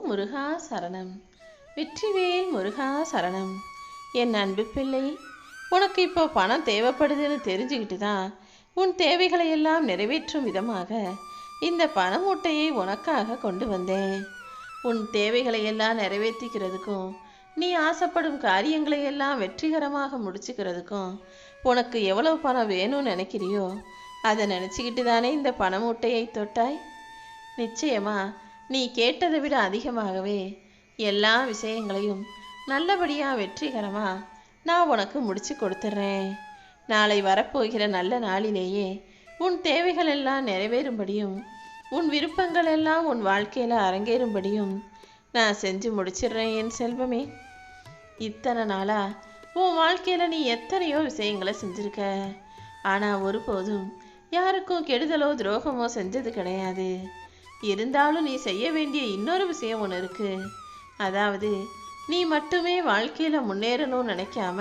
ஓம் முருகா சரணம். வெற்றிவேல் முருகா சரணம். என் அன்பு பிள்ளை உனக்கு இப்போ பணம் தேவைப்படுதுன்னு தெரிஞ்சுக்கிட்டு தான் உன் தேவைகளை எல்லாம் நிறைவேற்றும் விதமாக இந்த பண மூட்டையை உனக்காக கொண்டு வந்தேன். உன் தேவைகளை எல்லாம் நிறைவேற்றிக்கிறதுக்கும் நீ ஆசைப்படும் காரியங்களை எல்லாம் வெற்றிகரமாக முடிச்சுக்கிறதுக்கும் உனக்கு எவ்வளவு பணம் வேணும்னு நினைக்கிறியோ அதை நினச்சிக்கிட்டு தானே இந்த பண மூட்டையை தொட்டாய்? நிச்சயமா நீ கேட்டதை விட அதிகமாகவே எல்லா விஷயங்களையும் நல்லபடியாக வெற்றிகரமாக நான் உனக்கு முடிச்சு கொடுத்துட்றேன் நாளை வரப்போகிற நல்ல நாளிலேயே உன் தேவைகள் எல்லாம் நிறைவேறும்படியும் உன் விருப்பங்கள் எல்லாம் உன் வாழ்க்கையில் அரங்கேறும்படியும் நான் செஞ்சு முடிச்சிடுறேன் என் செல்வமே. இத்தனை நாளா உன் வாழ்க்கையில் நீ எத்தனையோ விஷயங்களை செஞ்சிருக்க. ஆனால் ஒருபோதும் யாருக்கும் கெடுதலோ துரோகமோ செஞ்சது கிடையாது. இருந்தாலும் நீ செய்ய வேண்டிய இன்னொரு விஷயம் ஒன்று இருக்கு. அதாவது நீ மட்டுமே வாழ்க்கையில் முன்னேறணும்னு நினைக்காம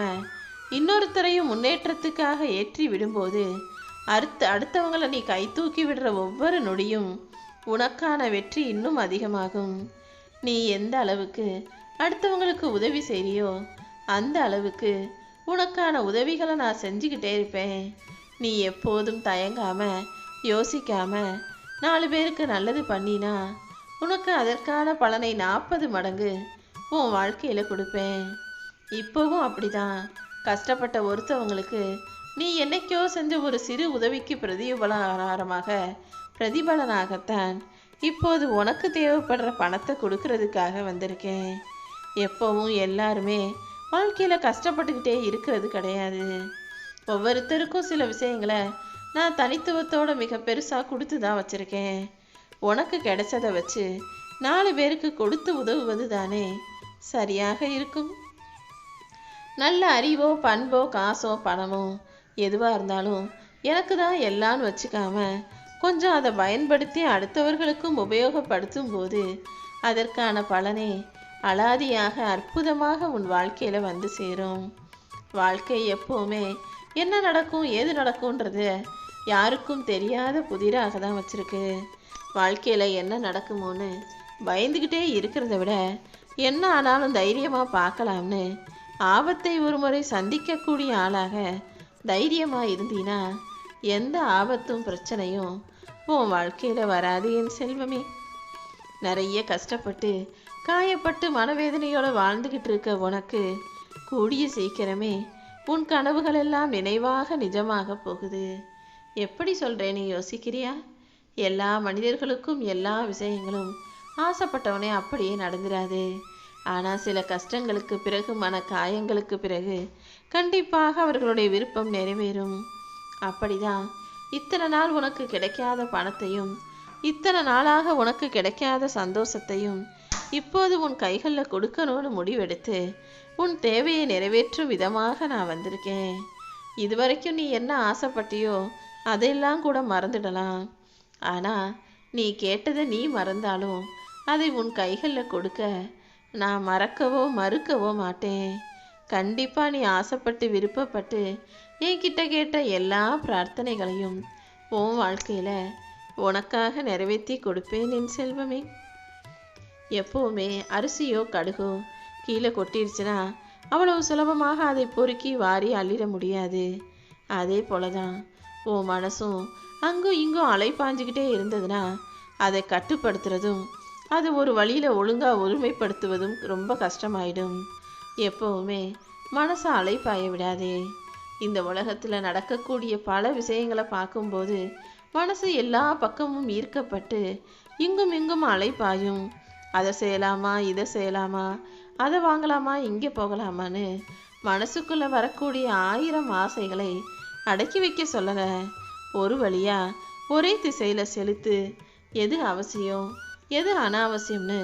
இன்னொருத்தரையும் முன்னேற்றத்துக்காக ஏற்றி விடும்போது அடுத்த அடுத்தவங்களை நீ கை தூக்கி விடுற ஒவ்வொரு நொடியும் உனக்கான வெற்றி இன்னும் அதிகமாகும். நீ எந்த அளவுக்கு அடுத்தவங்களுக்கு உதவி செய்கிறியோ அந்த அளவுக்கு உனக்கான உதவிகளை நான் செஞ்சுக்கிட்டே இருப்பேன். நீ எப்போதும் தயங்காம யோசிக்காம நாலு பேருக்கு நல்லது பண்ணினா உனக்கு அதற்கான பலனை நாற்பது மடங்கு உன் வாழ்க்கையில் கொடுப்பேன். இப்போவும் அப்படிதான். கஷ்டப்பட்ட ஒருத்தவங்களுக்கு நீ என்னைக்கோ செஞ்ச ஒரு சிறு உதவிக்கு பிரதிபலகாரமாக பிரதிபலனாகத்தான் இப்போது உனக்கு தேவைப்படுற பணத்தை கொடுக்கறதுக்காக வந்திருக்கேன். எப்பவும் எல்லாருமே வாழ்க்கையில் கஷ்டப்பட்டுக்கிட்டே இருக்கிறது கிடையாது. ஒவ்வொருத்தருக்கும் சில விஷயங்களை நான் தனித்துவத்தோட மிக பெருசாக கொடுத்து தான் வச்சுருக்கேன். உனக்கு கிடைச்சதை வச்சு நாலு பேருக்கு கொடுத்து உதவுவது தானே சரியாக இருக்கும். நல்ல அறிவோ பண்போ காசோ பணமோ எதுவாக இருந்தாலும் எனக்கு தான் எல்லான்னு வச்சுக்காம கொஞ்சம் அதை பயன்படுத்தி அடுத்தவர்களுக்கும் உபயோகப்படுத்தும் போது அதற்கான பலனே அலாதியாக அற்புதமாக உன் வாழ்க்கையில் வந்து சேரும். வாழ்க்கை எப்போவுமே என்ன நடக்கும் ஏது நடக்கும்ன்றது யாருக்கும் தெரியாத புதிராக தான் வச்சிருக்கு. வாழ்க்கையில் என்ன நடக்குமோன்னு பயந்துக்கிட்டே இருக்கிறத விட என்ன ஆனாலும் தைரியமாக பார்க்கலாம்னு ஆபத்தை ஒரு முறை சந்திக்கக்கூடிய ஆளாக தைரியமாக இருந்தீனா எந்த ஆபத்தும் பிரச்சனையும் உன் வாழ்க்கையில் வராது என் செல்வமே. நிறைய கஷ்டப்பட்டு காயப்பட்டு மனவேதனையோடு வாழ்ந்துக்கிட்டு இருக்க உனக்கு கூடிய சீக்கிரமே உன் கனவுகளெல்லாம் நினைவாக நிஜமாக போகுது. எப்படி சொல்கிறேன்னு யோசிக்கிறியா? எல்லா மனிதர்களுக்கும் எல்லா விஷயங்களும் ஆசைப்பட்டவனே அப்படியே நடந்துடாது ஆனால் சில கஷ்டங்களுக்கு பிறகு மன காயங்களுக்கு பிறகு கண்டிப்பாக அவர்களுடைய விருப்பம் நிறைவேறும். அப்படிதான் இத்தனை நாள் உனக்கு கிடைக்காத பணத்தையும் இத்தனை நாளாக உனக்கு கிடைக்காத சந்தோஷத்தையும் இப்போது உன் கைகளில் கொடுக்கணும்னு முடிவெடுத்து உன் தேவையை நிறைவேற்றும் விதமாக நான் வந்திருக்கேன். இதுவரைக்கும் நீ என்ன ஆசைப்பட்டியோ அதையெல்லாம் கூட மறந்துடலாம். ஆனால் நீ கேட்டதை நீ மறந்தாலும் அதை உன் கைகளில் கொடுக்க நான் மறக்கவோ மறுக்கவோ மாட்டேன். கண்டிப்பாக நீ ஆசைப்பட்டு விருப்பப்பட்டு என்கிட்ட கேட்ட எல்லா பிரார்த்தனைகளையும் உன் வாழ்க்கையில் உனக்காக நிறைவேற்றி கொடுப்பேன் என் செல்வமே. எப்போவுமே அரிசியோ கடுகோ கீழே கொட்டிருச்சுன்னா அவ்வளவு சுலபமாக அதை பொறுக்கி வாரி அள்ளிட முடியாது. அதே போல தான் உன் மனசும் அங்கும் இங்கும் அலைப்பாஞ்சிக்கிட்டே இருந்ததுன்னா அதை கட்டுப்படுத்துறதும் அது ஒரு வழியில் ஒழுங்காக ஒருமைப்படுத்துவதும் ரொம்ப கஷ்டமாயிடும். எப்போவுமே மனசை அலைப்பாய விடாதே. இந்த உலகத்தில் நடக்கக்கூடிய பல விஷயங்களை பார்க்கும்போது மனசு எல்லா பக்கமும் ஈர்க்கப்பட்டு இங்கும் இங்கும் அலைப்பாயும் அதை செய்யலாமா? இதை செய்யலாமா? அதை வாங்கலாமா? இங்கே போகலாமான்னு மனசுக்குள்ளே வரக்கூடிய ஆயிரம் ஆசைகளை அடக்கி வைக்க சொல்லலை. ஒரு வழியா ஒரே திசையில் செலுத்து. எது அவசியம்? எது அனாவசியம்னு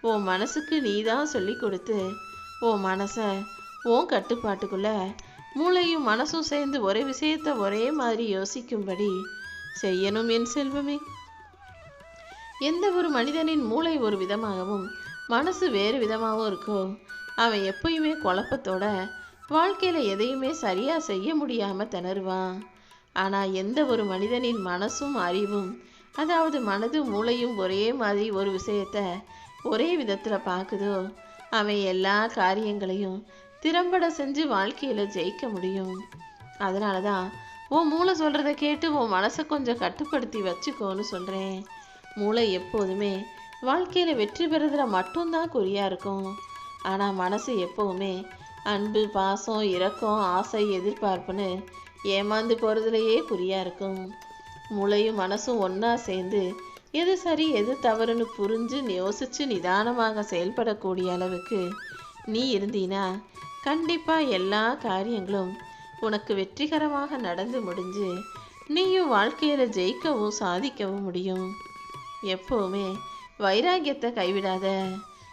உன் மனசுக்கு நீ தான் சொல்லி கொடுத்து. உன் மனசை உன் கட்டுப்பாட்டுக்குள்ள மூளையும் மனசும் சேர்ந்து ஒரே விஷயத்தை ஒரே மாதிரி யோசிக்கும்படி செய்யணும் என் செல்வமே. எந்த ஒரு மனிதனின் மூளை ஒரு விதமாகவும் மனசு வேறு விதமாகவும் இருக்கோ அவன் எப்பயுமே குழப்பத்தோட வாழ்க்கையில் எதையுமே சரியாக செய்ய முடியாமல் திணறுவான். ஆனால் எந்த ஒரு மனிதனின் மனசும் அறிவும் அதாவது மனது மூளையும் ஒரே மாதிரி ஒரு விஷயத்த ஒரே விதத்தில் பார்க்குதோ அவன் எல்லா காரியங்களையும் திறம்பட செஞ்சு வாழ்க்கையில் ஜெயிக்க முடியும். அதனால தான் உன் மூளை சொல்கிறத கேட்டு உன் மனசை கொஞ்சம் கட்டுப்படுத்தி வச்சுக்கோன்னு சொல்கிறேன் மூளை எப்போதுமே வாழ்க்கையில் வெற்றி பெறுறதுல மட்டும்தான் குறியாக இருக்கும். ஆனால் மனசு எப்போவுமே அன்பு பாசம் இரக்கம் ஆசை எதிர்பார்ப்புன்னு ஏமாந்து போகிறதுலையே குறியாக இருக்கும். மூளையும் மனசும் ஒன்றா சேர்ந்து எது சரி எது தவறுன்னு புரிஞ்சு யோசிச்சு நிதானமாக செயல்படக்கூடிய அளவுக்கு நீ இருந்தீனா கண்டிப்பாக எல்லா காரியங்களும் உனக்கு வெற்றிகரமாக நடந்து முடிஞ்சு நீயும் வாழ்க்கையில் ஜெயிக்கவும் சாதிக்கவும் முடியும். எப்போவுமே வைராகியத்தை கைவிடாத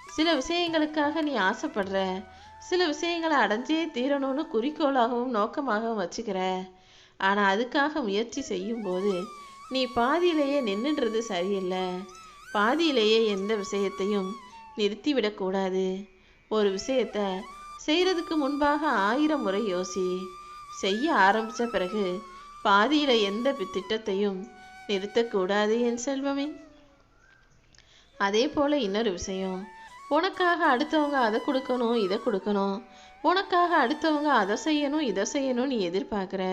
சில விஷயங்களுக்காக நீ ஆசைப்படுற சில விஷயங்களை அடைஞ்சே தீரணும்னு குறிக்கோளாகவும் நோக்கமாகவும் வச்சுக்கிற. ஆனால் அதுக்காக முயற்சி செய்யும்போது நீ பாதியிலேயே நின்றுன்றது சரியில்லை. பாதியிலேயே எந்த விஷயத்தையும் நிறுத்திவிடக்கூடாது ஒரு விஷயத்த செய்கிறதுக்கு முன்பாக ஆயிரம் முறை யோசி. செய்ய ஆரம்பித்த பிறகு பாதியில் எந்த திட்டத்தையும் நிறுத்தக்கூடாது என் செல்வமே. அதே போல் இன்னொரு விஷயம். உனக்காக அடுத்தவங்க அதை கொடுக்கணும் இதை கொடுக்கணும். உனக்காக அடுத்தவங்க அதை செய்யணும் இதை செய்யணும் நீ எதிர்பார்க்குற.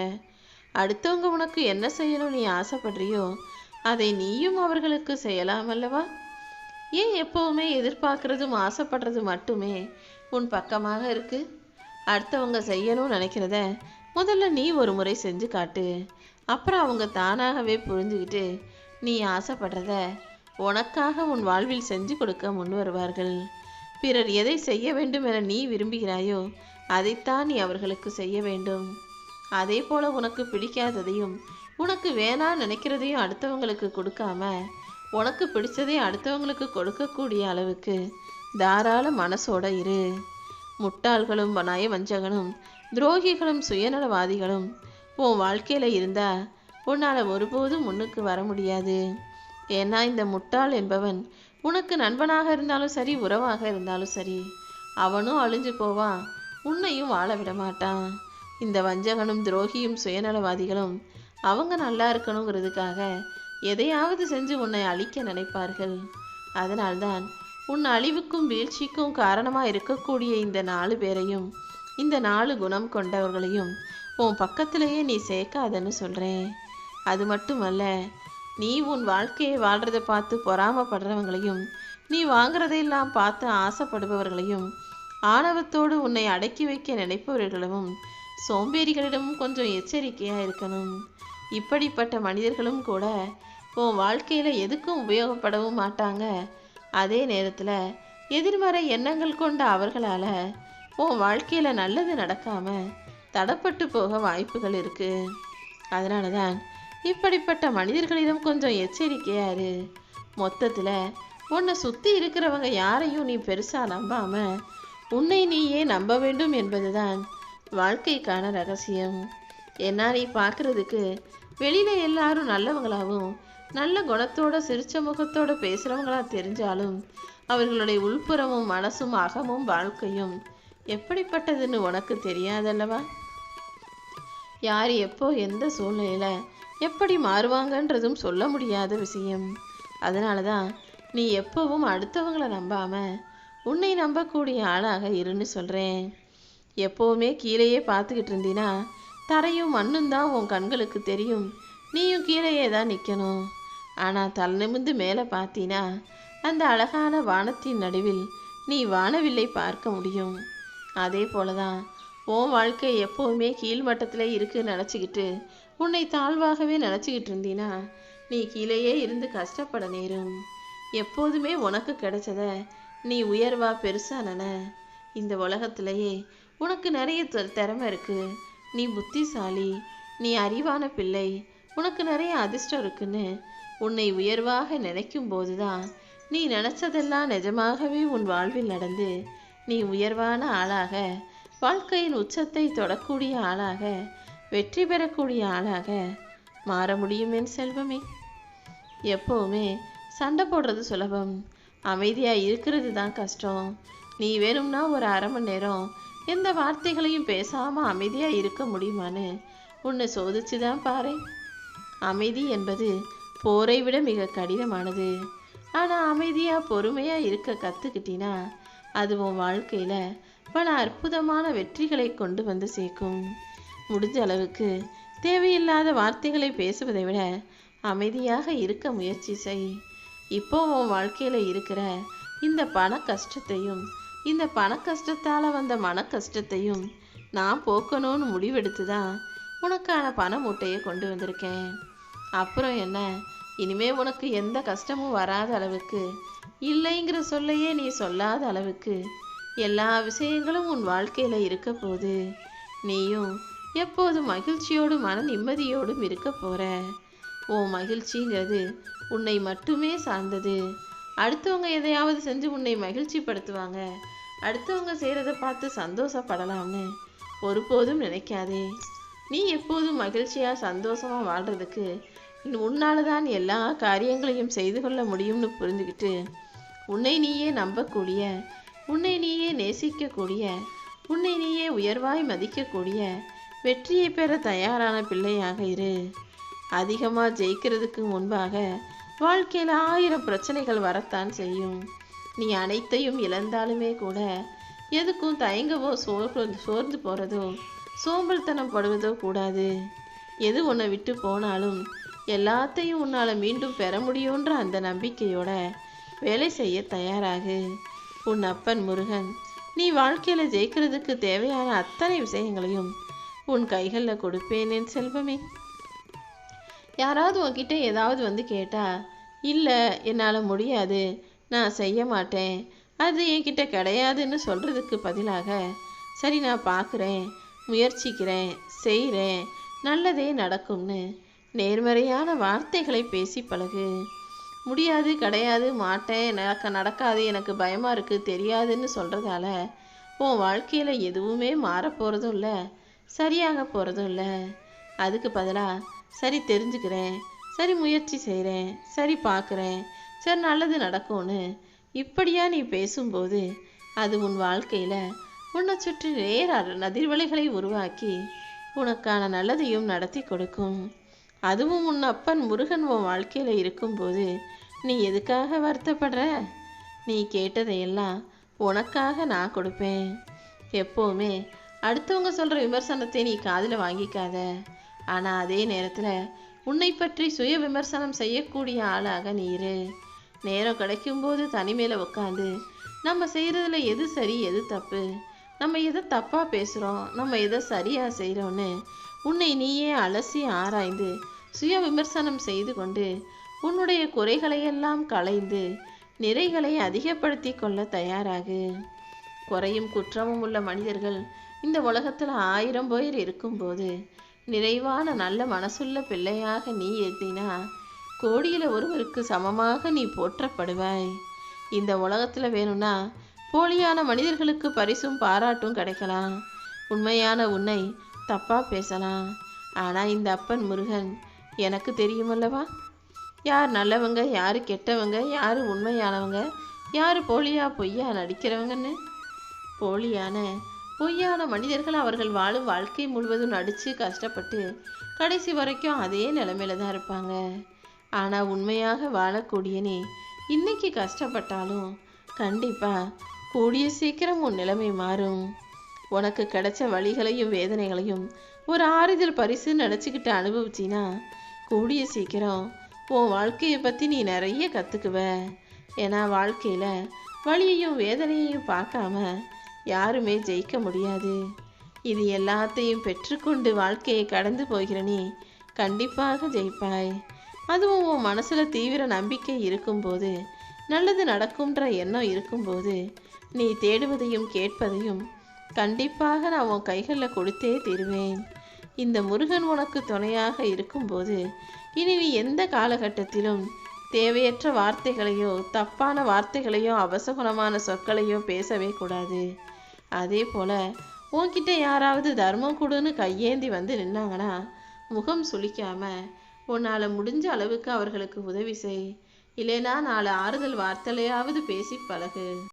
அடுத்தவங்க உனக்கு என்ன செய்யணும் நீ ஆசைப்படுறியோ அதை நீயும் அவர்களுக்கு செய்யலாம் அல்லவா? ஏன் எப்பவுமே எதிர்பார்க்கறதும் ஆசைப்படுறது மட்டுமே உன் பக்கமாக இருக்கு? அடுத்தவங்க செய்யணும்னு நினைக்கிறத முதல்ல நீ ஒரு முறை செஞ்சு காட்டு. அப்புறம் அவங்க தானாகவே புரிஞ்சுக்கிட்டு நீ ஆசைப்படுறத உனக்காக உன் வாழ்வில் செஞ்சு கொடுக்க முன் வருவார்கள். பிறர் எதை செய்ய வேண்டும் என நீ விரும்புகிறாயோ அதைத்தான் நீ அவர்களுக்கு செய்ய வேண்டும். அதே போல உனக்கு பிடிக்காததையும் உனக்கு வேணாம் நினைக்கிறதையும் அடுத்தவங்களுக்கு கொடுக்காம உனக்கு பிடிச்சதை அடுத்தவங்களுக்கு கொடுக்கக்கூடிய அளவுக்கு தாராள மனசோட இரு. முட்டாள்களும் நயவஞ்சகனும் துரோகிகளும் சுயநலவாதிகளும் உன் வாழ்க்கையில் இருந்தா உன்னால் ஒருபோதும் முன்னுக்கு வர முடியாது. ஏன்னா இந்த முட்டாள் என்பவன் உனக்கு நண்பனாக இருந்தாலும் சரி உறவாக இருந்தாலும் சரி அவனும் அழிஞ்சு போவான் உன்னையும் வாழ விட மாட்டான் இந்த வஞ்சகனும் துரோகியும் சுயநலவாதிகளும் அவங்க நல்லா இருக்கணுங்கிறதுக்காக எதையாவது செஞ்சு உன்னை அழிக்க நினைப்பார்கள். அதனால்தான் உன் அழிவுக்கும் வீழ்ச்சிக்கும் காரணமாக இருக்கக்கூடிய இந்த நாலு பேரையும் இந்த நாலு குணம் கொண்டவர்களையும் உன் பக்கத்திலேயே நீ சேர்க்காதன்னு சொல்கிறேன் அது மட்டுமல்ல நீ உன் வாழ்க்கையை வாழ்றதை பார்த்து பொறாமப்படுறவங்களையும் நீ வாங்குறதையெல்லாம் பார்த்து ஆசைப்படுபவர்களையும் ஆணவத்தோடு உன்னை அடக்கி வைக்க நினைப்பவர்களும் சோம்பேறிகளிடமும் கொஞ்சம் எச்சரிக்கையாக இருக்கணும். இப்படிப்பட்ட மனிதர்களும் கூட உன் வாழ்க்கையில் எதுக்கும் உபயோகப்படவும் மாட்டாங்க. அதே நேரத்தில் எதிர்மறை எண்ணங்கள் கொண்ட அவர்களால் உன் வாழ்க்கையில் நல்லது நடக்காமல் தடப்பட்டு போக வாய்ப்புகள் இருக்குது அதனால தான் இப்படிப்பட்ட மனிதர்களிடம் கொஞ்சம் எச்சரிக்கையா இரு. மொத்தத்தில் உன்னை சுற்றி இருக்கிறவங்க யாரையும் நீ பெருசாக நம்பாம உன்னை நீயே நம்ப வேண்டும் என்பதுதான் வாழ்க்கைக்கான ரகசியம். ஏன்னா நீ பார்க்கறதுக்கு வெளியில எல்லாரும் நல்லவங்களாவும் நல்ல குணத்தோட சிரிச்ச முகத்தோட பேசுறவங்களா தெரிஞ்சாலும் அவர்களுடைய உள்புறமும் மனசும் அகமும் வாழ்க்கையும் எப்படிப்பட்டதுன்னு உனக்கு தெரியாதல்லவா? யார் எப்போ எந்த சூழ்நிலையில எப்படி மாறுவாங்கன்றதும் சொல்ல முடியாத விஷயம். அதனால தான் நீ எப்பவும் அடுத்தவங்கள நம்பாம உன்னை நம்பக்கூடிய ஆளாக இருன்னு சொல்கிறேன் எப்போவுமே கீழேயே பார்த்துக்கிட்டு இருந்தீன்னா தரையும் மண்ணும் தான் உன் கண்களுக்கு தெரியும். நீயும் கீழேயே தான் நிற்கணும் ஆனால் தலை நிமிர்ந்து மேலே பார்த்தீனா அந்த அழகான வானத்தின் நடுவில் நீ வானவில்லை பார்க்க முடியும். அதே போல தான் உன் வாழ்க்கை எப்போவுமே கீழ்மட்டத்திலே இருக்குன்னு நினச்சிக்கிட்டு உன்னை தாழ்வாகவே நினச்சிக்கிட்டு இருந்தீனா நீ கீழேயே இருந்து கஷ்டப்பட நேரும். எப்போதுமே உனக்கு கிடைச்சத நீ உயர்வா பெருசா நன. இந்த உலகத்திலேயே உனக்கு நிறைய திறமை இருக்கு. நீ புத்திசாலி நீ அறிவான பிள்ளை உனக்கு நிறைய அதிர்ஷ்டம் இருக்குன்னு உன்னை உயர்வாக நினைக்கும் போதுதான் நீ நினைச்சதெல்லாம் நிஜமாகவே உன் வாழ்வில் நடந்து நீ உயர்வான ஆளாக வாழ்க்கையின் உச்சத்தை தொடக்கூடிய ஆளாக வெற்றி பெறக்கூடிய ஆளாக மாற முடியும் என் செல்வமே. எப்போவுமே சண்டை போடுறது சுலபம். அமைதியாக இருக்கிறது தான் கஷ்டம். நீ வேணும்னா ஒரு அரை மணி நேரம் எந்த வார்த்தைகளையும் பேசாமல் அமைதியாக இருக்க முடியுமான்னு உன்னை சோதிச்சு தான் பாரு அமைதி என்பது போரை விட மிக கடினமானது. ஆனால் அமைதியாக பொறுமையாக இருக்க கற்றுக்கிட்டினா அது உன் வாழ்க்கையில் பல அற்புதமான வெற்றிகளை கொண்டு வந்து சேர்க்கும். முடிஞ்ச அளவுக்கு தேவையில்லாத வார்த்தைகளை பேசுவதை விட அமைதியாக இருக்க முயற்சி செய். இப்போ உன் வாழ்க்கையில் இருக்கிற இந்த பண கஷ்டத்தையும் இந்த பண கஷ்டத்தால் வந்த மன கஷ்டத்தையும் நான் போக்கணும்னு முடிவெடுத்து தான் உனக்கான பண மூட்டையை கொண்டு வந்திருக்கேன். அப்புறம் என்ன? இனிமே உனக்கு எந்த கஷ்டமும் வராத அளவுக்கு இல்லைங்கிற சொல்லையே நீ சொல்லாத அளவுக்கு எல்லா விஷயங்களும் உன் வாழ்க்கையில் இருக்க போது நீயும் எப்போதும் மகிழ்ச்சியோடும் மன நிம்மதியோடும் இருக்க போற. உன் மகிழ்ச்சிங்கிறது உன்னை மட்டுமே சார்ந்தது. அடுத்தவங்க எதையாவது செஞ்சு உன்னை மகிழ்ச்சிப்படுத்துவாங்க. அடுத்தவங்க செய்கிறத பார்த்து சந்தோஷப்படலாம்னு ஒருபோதும் நினைக்காதே. நீ எப்போதும் மகிழ்ச்சியாக சந்தோஷமாக வாழ்கிறதுக்கு உன்னால தான் எல்லா காரியங்களையும் செய்து கொள்ள முடியும்னு புரிஞ்சுக்கிட்டு உன்னை நீயே நம்பக்கூடிய உன்னை நீயே நேசிக்கக்கூடிய உன்னை நீயே உயர்வாய் மதிக்கக்கூடிய வெற்றியை பெற தயாரான பிள்ளையாக இரு. அதிகமாக ஜெயிக்கிறதுக்கு முன்பாக வாழ்க்கையில் ஆயிரம் பிரச்சனைகள் வரத்தான் செய்யும். நீ அனைத்தையும் இழந்தாலுமே கூட எதுக்கும் தயங்கவோ சோர்ந்து சோர்ந்து போகிறதோ சோம்பல்தனம் படுவதோ கூடாது. எது உன்னை விட்டு போனாலும் எல்லாத்தையும் உன்னால் மீண்டும் பெற முடியுன்ற அந்த நம்பிக்கையோட வேலை செய்ய தயாராகு. உன் அப்பன் முருகன் நீ வாழ்க்கையில் ஜெயிக்கிறதுக்கு தேவையான அத்தனை விஷயங்களையும் உன் கைகளில் கொடுப்பேன் என் செல்வமே. யாராவது உன்கிட்ட ஏதாவது வந்து கேட்டா இல்லை என்னால் முடியாது நான் செய்ய மாட்டேன் அது என்கிட்ட கிடையாதுன்னு சொல்கிறதுக்கு பதிலாக சரி நான் பார்க்குறேன் முயற்சிக்கிறேன் செய்கிறேன் நல்லதே நடக்கும்னு நேர்மறையான வார்த்தைகளை பேசி பழகு. முடியாது கிடையாது மாட்டேன் நடக்க நடக்காது எனக்கு பயமாக இருக்குது தெரியாதுன்னு சொல்கிறதால உன் வாழ்க்கையில் எதுவுமே மாறப்போகிறதும் இல்லை சரியாக போகிறதும் இல்லை. அதுக்கு பதிலாக சரி தெரிஞ்சுக்கிறேன் சரி முயற்சி செய்கிறேன் சரி பார்க்குறேன் சரி நல்லது நடக்கும்னு இப்படியா நீ பேசும்போது அது உன் வாழ்க்கையில் உன்னை சுற்றி நேர அதிர்வலைகளை உருவாக்கி உனக்கான நல்லதையும் நடத்தி கொடுக்கும். அதுவும் உன் அப்பன் முருகன் உன் வாழ்க்கையில் இருக்கும்போது நீ எதுக்காக வருத்தப்படுற? நீ கேட்டதையெல்லாம் உனக்காக நான் கொடுப்பேன். எப்போவுமே அடுத்தவங்க சொல்கிற விமர்சனத்தை நீ காதில் வாங்கிக்காத. ஆனால் அதே நேரத்தில் உன்னை பற்றி சுய விமர்சனம் செய்யக்கூடிய ஆளாக நீ இரு. நேரம் கிடைக்கும்போது தனிமையில் உட்காந்து நம்ம செய்கிறதுல எது சரி எது தப்பு? நம்ம எதை தப்பாக பேசுகிறோம் நம்ம எதை சரியாக செய்கிறோன்னு உன்னை நீயே அலசி ஆராய்ந்து சுய விமர்சனம் செய்து கொண்டு உன்னுடைய குறைகளையெல்லாம் களைந்து நிறைகளை அதிகப்படுத்தி கொள்ள தயாராகு. குறையும் குற்றமும் உள்ள மனிதர்கள் இந்த உலகத்தில் ஆயிரம் பேர் இருக்கும்போது நிறைவான நல்ல மனசுள்ள பிள்ளையாக நீ எழுதினா கோடியில் ஒருவருக்கு சமமாக நீ போற்றப்படுவாய். இந்த உலகத்தில் வேணும்னா போலியான மனிதர்களுக்கு பரிசும் பாராட்டும் கிடைக்கலாம். உண்மையான உன்னை தப்பாக பேசலாம். ஆனால் இந்த அப்பன் முருகன் எனக்கு தெரியுமல்லவா? யார் நல்லவங்க யார் கெட்டவங்க யார் உண்மையானவங்க யார் போலியா பொய்யா நடிக்கிறவங்கன்னு? போலியான பொய்யான மனிதர்கள் அவர்கள் வாழும் வாழ்க்கை முழுவதும் நடித்து கஷ்டப்பட்டு கடைசி வரைக்கும் அதே நிலைமையில தான் இருப்பாங்க. ஆனால் உண்மையாக வாழக்கூடியனே இன்னைக்கு கஷ்டப்பட்டாலும் கண்டிப்பாக கூடிய சீக்கிரம் உன் நிலைமை மாறும். உனக்கு கிடைச்ச வழிகளையும் வேதனைகளையும் ஒரு ஆறுதல் பரிசு நினச்சிக்கிட்டு அனுபவிச்சின்னா கூடிய சீக்கிரம் உன் வாழ்க்கையை பற்றி நீ நிறைய கற்றுக்குவ ஏன்னா வாழ்க்கையில் வழியையும் வேதனையையும் பார்க்காம யாருமே ஜெயிக்க முடியாது. இது எல்லாத்தையும் பெற்றுக்கொண்டு வாழ்க்கையை கடந்து போகிற நீ கண்டிப்பாக ஜெயிப்பாய். அதுவும் உன் மனசில் தீவிர நம்பிக்கை இருக்கும்போது நல்லது நடக்கும்ன்ற எண்ணம் இருக்கும்போது நீ தேடுவதையும் கேட்பதையும் கண்டிப்பாக நான் உன் கைகளில் கொடுத்தே தீருவேன். இந்த முருகன் உனக்கு துணையாக இருக்கும்போது இனி நீ எந்த காலகட்டத்திலும் தேவையற்ற வார்த்தைகளையோ தப்பான வார்த்தைகளையோ அவசகுணமான சொற்களையோ பேசவே கூடாது. அதே போல் உன்கிட்ட யாராவது தர்மம் கொடுன்னு கையேந்தி வந்து நின்னாங்கன்னா முகம் சுளிக்காமல் உன்னால் முடிஞ்ச அளவுக்கு அவர்களுக்கு உதவி செய். இல்லைனா நாலு ஆறுதல் வார்த்தையாவது பேசி பழகு.